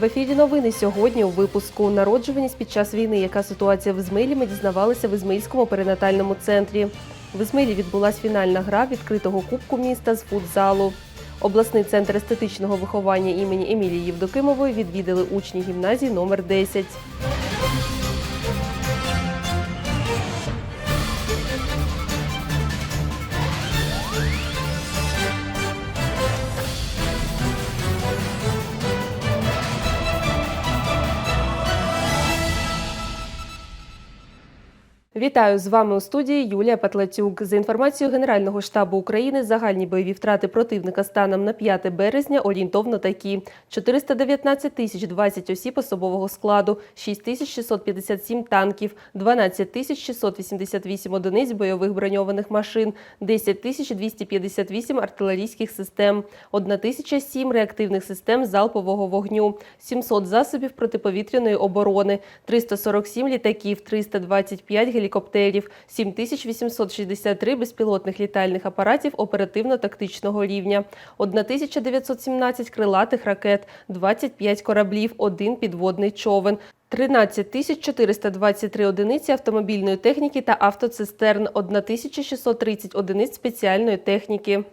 В ефірі новини сьогодні у випуску народжуваність під час війни. Яка ситуація в Ізмаїлі? Ми дізнавалися в Ізмаїльському перинатальному центрі. В Ізмаїлі відбулась фінальна гра відкритого кубку міста з футзалу. Обласний центр естетичного виховання імені Емілії Євдокимової відвідали учні гімназії номер 10. Вітаю з вами у студії Юлія Патлатюк. За інформацією Генерального штабу України, загальні бойові втрати противника станом на 5 березня орієнтовно такі: 419 тисяч 20 осіб особового складу, 6 тисяч 657 танків, 12 тисяч 688 одиниць бойових броньованих машин, 10 тисяч 258 артилерійських систем, 1 тисяча 7 реактивних систем залпового вогню, 700 засобів протиповітряної оборони, 347 літаків, 325 гелікоптерів, 7863 безпілотних літальних апаратів оперативно-тактичного рівня, 1917 крилатих ракет, 25 кораблів, 1 підводний човен. 13 423 одиниці автомобільної техніки та автоцистерн, 1630 одиниць спеціальної техніки.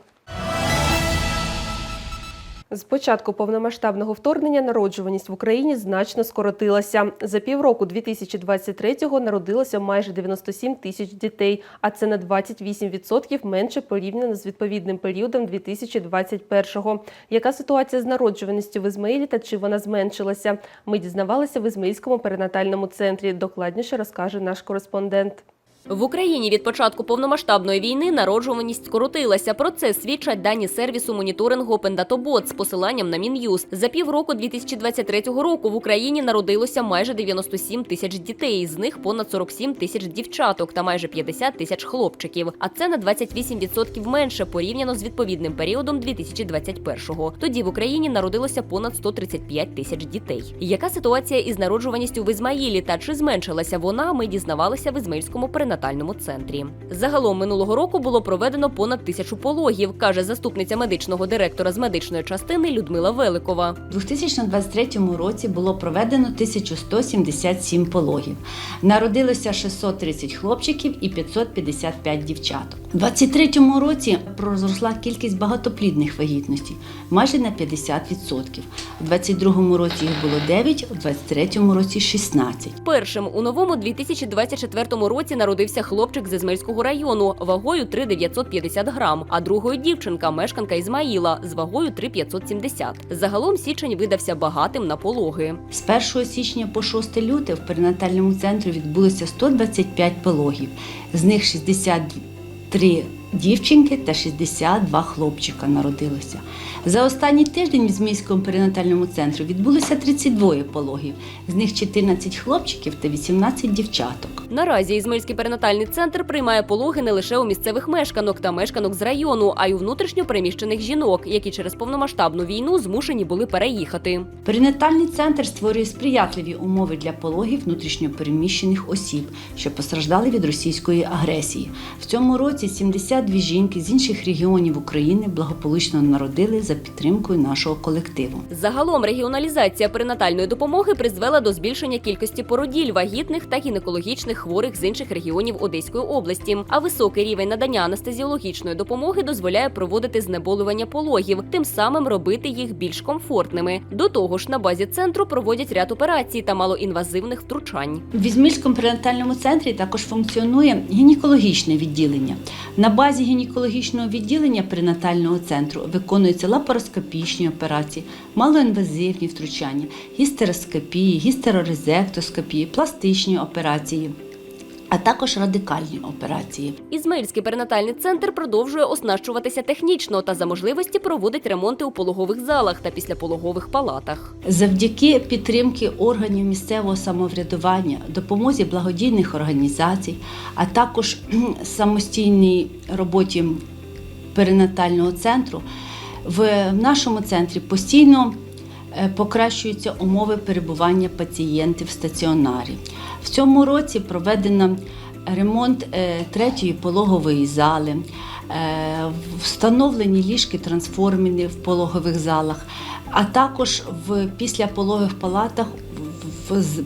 З початку повномасштабного вторгнення народжуваність в Україні значно скоротилася. За півроку 2023-го народилося майже 97 тисяч дітей, а це на 28% менше порівняно з відповідним періодом 2021-го. Яка ситуація з народжуваністю в Ізмаїлі та чи вона зменшилася? Ми дізнавалися в Ізмаїльському перинатальному центрі. Докладніше розкаже наш кореспондент. В Україні від початку повномасштабної війни народжуваність скоротилася. Про це свідчать дані сервісу моніторингу OpenDataBot з посиланням на Мін'юз. За півроку 2023 року в Україні народилося майже 97 тисяч дітей, з них понад 47 тисяч дівчаток та майже 50 тисяч хлопчиків. А це на 28% менше порівняно з відповідним періодом 2021-го. Тоді в Україні народилося понад 135 тисяч дітей. Яка ситуація із народжуваністю в Ізмаїлі та чи зменшилася вона? Ми дізнавалися в Ізмаїльському перинатальному центрі. Загалом минулого року було проведено понад тисячу пологів, каже заступниця медичного директора з медичної частини Людмила Великова. У 2023 році було проведено 1177 пологів. Народилося 630 хлопчиків і 555 дівчаток. У 2023 році прозросла кількість багатоплідних вагітностей майже на 50%. У 2022 році їх було 9, у 2023 році 16. Першим у новому 2024 році народився хлопчик з Ізмельського району вагою 3,950 грам, а другою дівчинка, мешканка Ізмаїла, з вагою 3,570. Загалом січень видався багатим на пологи. З 1 січня по 6 лютого в перинатальному центрі відбулося 125 пологів, з них 63 дівчинки та 62 хлопчика народилося. За останній тиждень в Змійському перинатальному центрі відбулося 32 пологів, з них 14 хлопчиків та 18 дівчаток. Наразі Ізмельський перинатальний центр приймає пологи не лише у місцевих мешканок та мешканок з району, а й у внутрішньо переміщених жінок, які через повномасштабну війну змушені були переїхати. Перинатальний центр створює сприятливі умови для пологів внутрішньопереміщених осіб, що постраждали від російської агресії. В цьому році 72 жінки з інших регіонів України благополучно народили за підтримкою нашого колективу. Загалом регіоналізація перинатальної допомоги призвела до збільшення кількості породіль вагітних та гінекологічних хворих з інших регіонів Одеської області. А високий рівень надання анестезіологічної допомоги дозволяє проводити знеболювання пологів, тим самим робити їх більш комфортними. До того ж, на базі центру проводять ряд операцій та малоінвазивних втручань. В Ізмільському перинатальному центрі також функціонує гінекологічне відділення. На базі гінекологічного відділення перинатального центру виконуються лапароскопічні операції, малоінвазивні втручання, гістероскопії, гістерорезектоскопії, пластичні операції. А також радикальні операції. Ізмаїльський перинатальний центр продовжує оснащуватися технічно та за можливості проводить ремонти у пологових залах та післяпологових палатах. Завдяки підтримки органів місцевого самоврядування, допомозі благодійних організацій, а також самостійній роботі перинатального центру, в нашому центрі постійно е, покращуються умови перебування пацієнтів в стаціонарі. В цьому році проведено ремонт е, третьої пологової зали, е, встановлені ліжки трансформені в пологових залах, А також в післяпологових палатах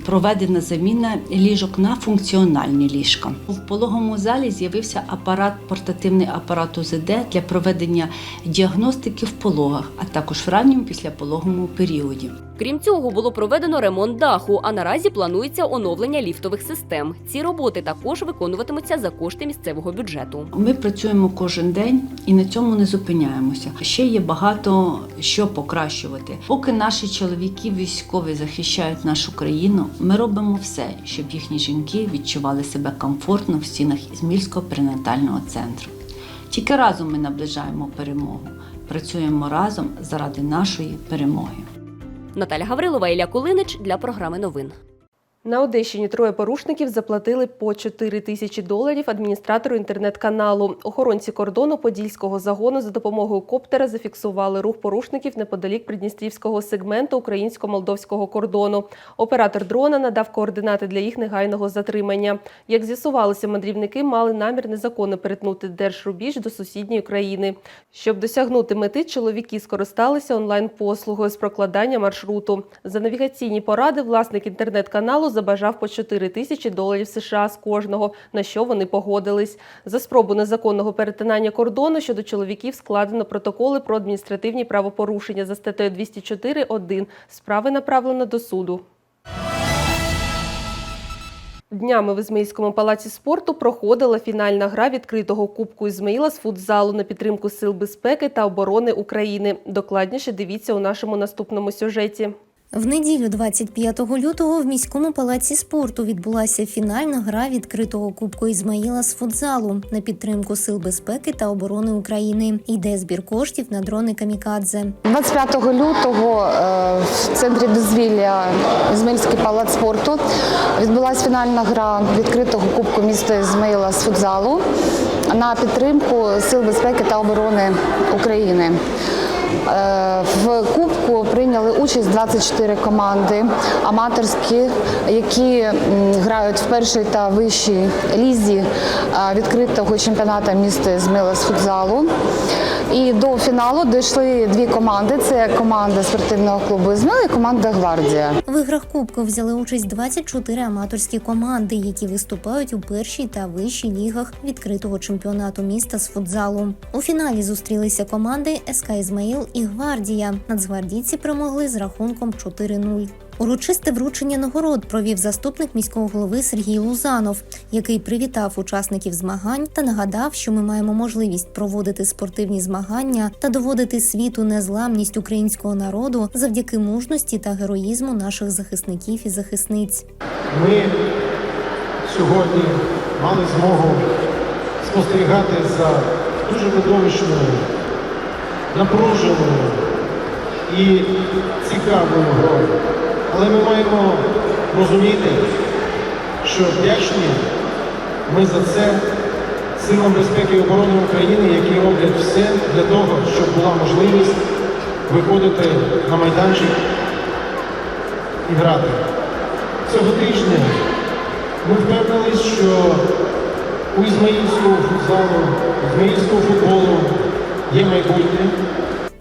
проведена заміна ліжок на функціональні ліжка. В пологовому залі з'явився апарат, портативний апарат УЗД для проведення діагностики в пологах, а також в ранньому післяпологовому періоді. Крім цього, було проведено ремонт даху, а наразі планується оновлення ліфтових систем. Ці роботи також виконуватимуться за кошти місцевого бюджету. Ми працюємо кожен день і на цьому не зупиняємося. Ще є багато що покращувати. Поки наші чоловіки військові захищають нашу країну, ми робимо все, щоб їхні жінки відчували себе комфортно в стінах Ізмільського перинатального центру. Тільки разом ми наближаємо перемогу. Працюємо разом заради нашої перемоги. Наталя Гаврилова, Ілля Кулинич для програми новин. На Одещині троє порушників заплатили по 4 тисячі доларів адміністратору інтернет-каналу. Охоронці кордону Подільського загону за допомогою коптера зафіксували рух порушників неподалік придністрівського сегменту українсько-молдовського кордону. Оператор дрона надав координати для їх негайного затримання. Як з'ясувалося, мандрівники мали намір незаконно перетнути держрубіж до сусідньої країни. Щоб досягнути мети, чоловіки скористалися онлайн-послугою з прокладання маршруту. За навігаційні поради власник інтернет-каналу забажав по 4 тисячі доларів США з кожного, на що вони погодились. За спробу незаконного перетинання кордону щодо чоловіків складено протоколи про адміністративні правопорушення за статтею 204.1. Справи направлено до суду. Днями в Ізмаїльському палаці спорту проходила фінальна гра відкритого кубку Ізмаїла з футзалу на підтримку сил безпеки та оборони України. Докладніше дивіться у нашому наступному сюжеті. В неділю, 25 лютого, в міському палаці спорту відбулася фінальна гра відкритого кубку Ізмаїла з футзалу на підтримку сил безпеки та оборони України. Йде збір коштів на дрони Камікадзе. 25 лютого е, в центрі дозвілля Ізмаїльський палац спорту відбулася фінальна гра відкритого кубку міста Ізмаїла з футзалу на підтримку сил безпеки та оборони України. Е, В кубку прийняли участь 24 команди аматорські, які грають в першій та вищій лізі е, відкритого чемпіонату міста Ізмаїла з футзалу. І до фіналу дійшли дві команди: це команда спортивного клубу «Ізмаїл» і команда Гвардія. В іграх кубку взяли участь 24 аматорські команди, які виступають у першій та вищій лігах відкритого чемпіонату міста з футзалу. У фіналі зустрілися команди СК Ізмаїл і Гвардія. Нацгвардійці перемогли з рахунком 4-0. Урочисте вручення нагород провів заступник міського голови Сергій Лузанов, який привітав учасників змагань та нагадав, що ми маємо можливість проводити спортивні змагання та доводити світу незламність українського народу завдяки мужності та героїзму наших захисників і захисниць. Ми сьогодні мали змогу спостерігати за дуже видовищною, напруженою і цікавою грою. Але ми маємо розуміти, що вдячні ми за це силам безпеки і оборони України, які роблять все для того, щоб була можливість виходити на майданчик і грати. Цього тижня ми впевнились, що у ізмаїльського футзалу, ізмаїльського футболу є майбутнє.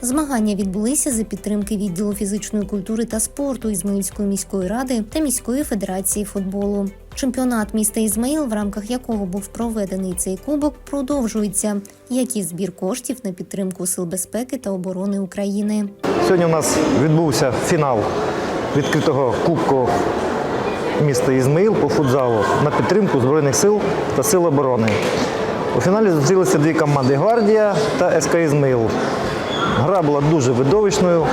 Змагання відбулися за підтримки відділу фізичної культури та спорту Ізмаїльської міської ради та міської федерації футболу. Чемпіонат міста Ізмаїл, в рамках якого був проведений цей кубок, продовжується, як і збір коштів на підтримку сил безпеки та оборони України. Сьогодні у нас відбувся фінал відкритого кубку міста Ізмаїл по футзалу на підтримку Збройних сил та сил оборони. У фіналі зустрілися дві команди Гвардія та СК Ізмаїл. Гра була дуже видовищною,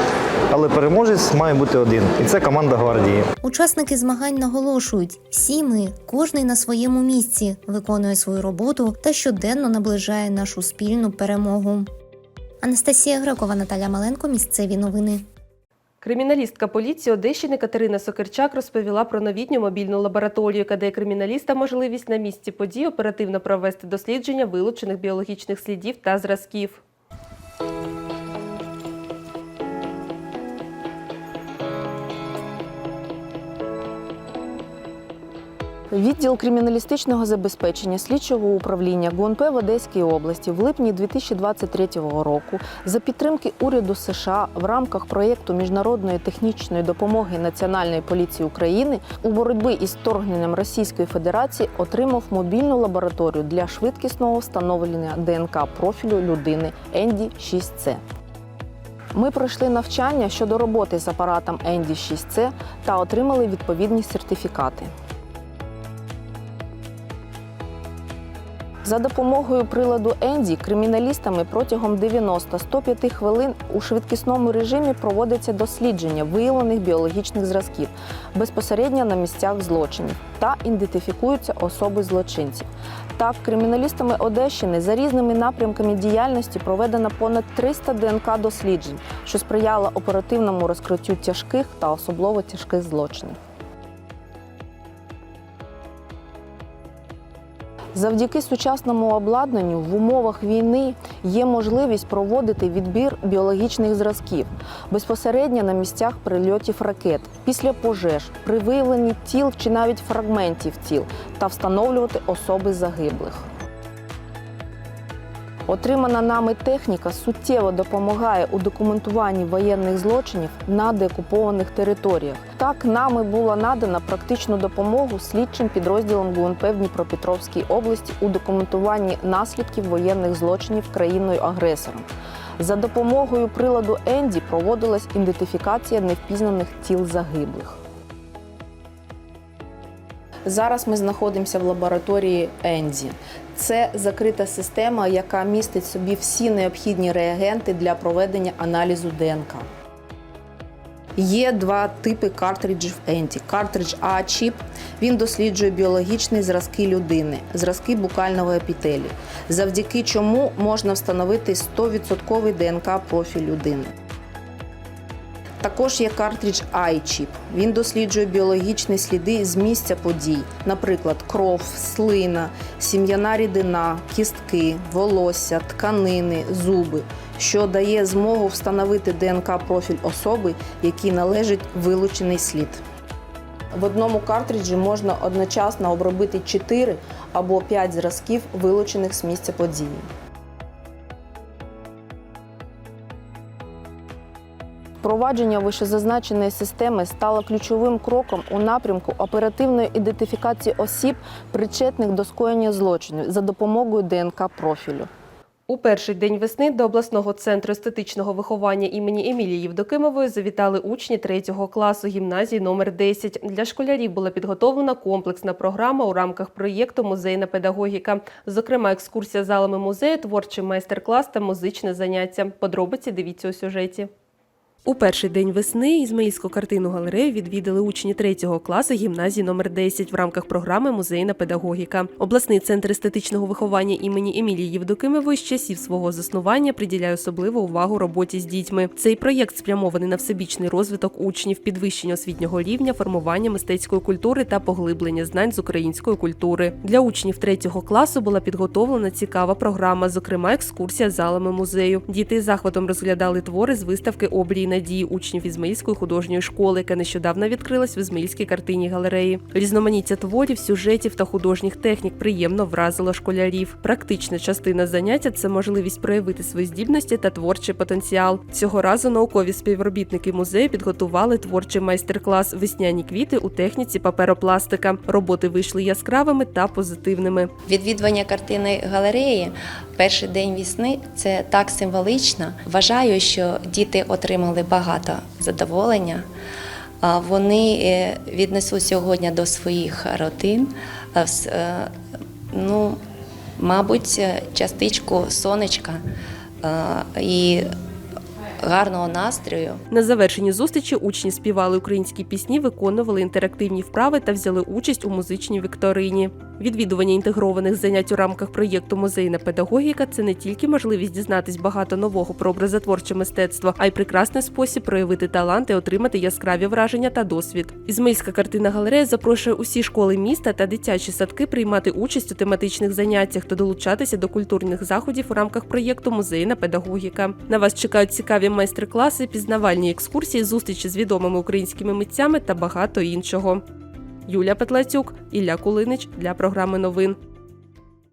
але переможець має бути один. І це команда Гвардії. Учасники змагань наголошують, всі ми, кожний на своєму місці, виконує свою роботу та щоденно наближає нашу спільну перемогу. Анастасія Грекова, Наталя Маленко. Місцеві новини. Криміналістка поліції Одещини Катерина Сокирчак розповіла про новітню мобільну лабораторію, яка дає криміналістам можливість на місці подій оперативно провести дослідження вилучених біологічних слідів та зразків. Відділ криміналістичного забезпечення слідчого управління ГУНП в Одеській області в липні 2023 року за підтримки уряду США в рамках проєкту міжнародної технічної допомоги Національної поліції України у боротьбі із вторгненням Російської Федерації отримав мобільну лабораторію для швидкісного встановлення ДНК профілю людини Енді 6C. Ми пройшли навчання щодо роботи з апаратом Енді 6C та отримали відповідні сертифікати. За допомогою приладу Енді криміналістами протягом 90-105 хвилин у швидкісному режимі проводиться дослідження виявлених біологічних зразків безпосередньо на місцях злочинів та ідентифікуються особи злочинців. Так, криміналістами Одещини за різними напрямками діяльності проведено понад 300 ДНК досліджень, що сприяло оперативному розкриттю тяжких та особливо тяжких злочинів. Завдяки сучасному обладнанню в умовах війни є можливість проводити відбір біологічних зразків безпосередньо на місцях прильотів ракет, після пожеж, при виявленні тіл чи навіть фрагментів тіл та встановлювати особи загиблих. Отримана нами техніка суттєво допомагає у документуванні воєнних злочинів на деокупованих територіях. Так, нами була надана практичну допомогу слідчим підрозділам ГУНП в Дніпропетровській області у документуванні наслідків воєнних злочинів країною агресором. За допомогою приладу Енді проводилась ідентифікація невпізнаних тіл загиблих. Зараз ми знаходимося в лабораторії Енді. Це закрита система, яка містить собі всі необхідні реагенти для проведення аналізу ДНК. Є два типи картриджів Енді. Картридж А-чіп він досліджує біологічні зразки людини, зразки букального епітелію, завдяки чому можна встановити 100% ДНК профіль людини. Також є картридж iChip. Він досліджує біологічні сліди з місця подій, наприклад, кров, слина, сім'яна рідина, кістки, волосся, тканини, зуби, що дає змогу встановити ДНК-профіль особи, якій належить вилучений слід. В одному картриджі можна одночасно обробити 4 або 5 зразків, вилучених з місця події. Впровадження вищезазначеної системи стало ключовим кроком у напрямку оперативної ідентифікації осіб, причетних до скоєння злочинів за допомогою ДНК профілю. У перший день весни до обласного центру естетичного виховання імені Емілії Євдокимової завітали учні 3 класу гімназії номер 10. Для школярів була підготовлена комплексна програма у рамках проєкту Музейна педагогіка. Зокрема, екскурсія залами музею, творчий майстер-клас та музичне заняття. Подробиці дивіться у сюжеті. У перший день весни Ізмаїльську картину галерею відвідали учні 3 класу гімназії номер 10 в рамках програми Музейна педагогіка. Обласний центр естетичного виховання імені Емілії Євдокимової з часів свого заснування приділяє особливу увагу роботі з дітьми. Цей проєкт спрямований на всебічний розвиток учнів, підвищення освітнього рівня, формування мистецької культури та поглиблення знань з української культури. Для учнів 3 класу була підготовлена цікава програма, зокрема екскурсія залами музею. Діти захватом розглядали твори з виставки обрії надії учнів Ізмаїльської художньої школи, яка нещодавно відкрилась в Ізмаїльській картині галереї. Різноманіття творів, сюжетів та художніх технік приємно вразило школярів. Практична частина заняття це можливість проявити свої здібності та творчий потенціал. Цього разу наукові співробітники музею підготували творчий майстер-клас Весняні квіти у техніці паперопластика. Роботи вийшли яскравими та позитивними. Відвідування картини галереї перший день весни це так символично. Вважаю, що діти отримали багато задоволення. Вони е, віднесуть сьогодні до своїх родин. вс- е, Ну, мабуть, е, частичку сонечка е, і гарного настрою. На завершенні зустрічі учні співали українські пісні, виконували інтерактивні вправи та взяли участь у музичній вікторині. Відвідування інтегрованих занять у рамках проєкту Музейна педагогіка це не тільки можливість дізнатись багато нового про образотворче мистецтво, а й прекрасний спосіб проявити талант і отримати яскраві враження та досвід. Ізмаїльська картина галерея запрошує усі школи міста та дитячі садки приймати участь у тематичних заняттях та долучатися до культурних заходів у рамках проєкту Музейна педагогіка. На вас чекають цікаві майстер-класи, пізнавальні екскурсії, зустрічі з відомими українськими митцями та багато іншого. Юлія Петлацюк, Ілля Кулинич для програми новин.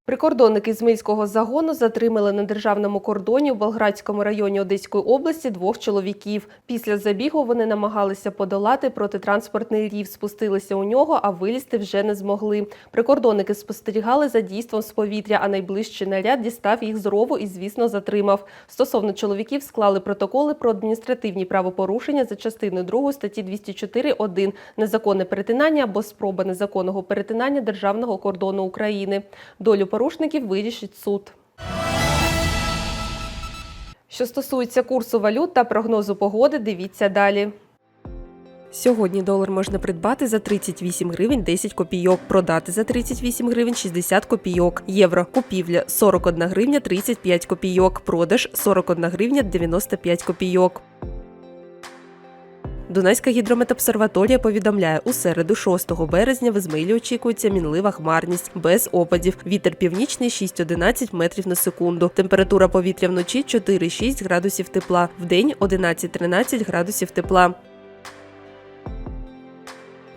Прикордонники Ізмаїльського загону затримали на державному кордоні у Болградському районі Одеської області двох чоловіків. Після забігу вони намагалися подолати протитранспортний рів, спустилися у нього, а вилізти вже не змогли. Прикордонники спостерігали за дійством з повітря, а найближчий наряд дістав їх з рову і, звісно, затримав. Стосовно чоловіків склали протоколи про адміністративні правопорушення за частиною 2 статті 204.1 незаконне перетинання або спроба незаконного перетинання державного кордону України. Долю порушників вирішить суд. Що стосується курсу валют та прогнозу погоди, дивіться далі. Сьогодні долар можна придбати за 38 гривень 10 копійок, продати за 38 гривень 60 копійок. Євро купівля 41 гривня 35 копійок, продаж 41 гривня 95 копійок. Дунайська гідрометобсерваторія повідомляє, у середу 6 березня в Ізмаїлі очікується мінлива хмарність без опадів. Вітер північний 6-11 метрів на секунду. Температура повітря вночі 4-6 градусів тепла, вдень 11-13 градусів тепла.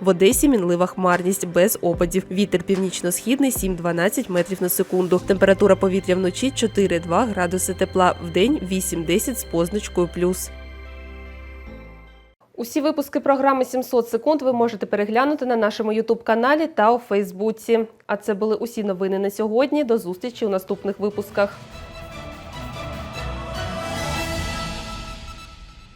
В Одесі мінлива хмарність без опадів. Вітер північно-східний 7-12 метрів на секунду. Температура повітря вночі 4-2 градуси тепла, вдень 8-10 з позначкою плюс. Усі випуски програми «700 секунд ви можете переглянути на нашому Ютуб-каналі та у Фейсбуці. А це були усі новини на сьогодні. До зустрічі у наступних випусках.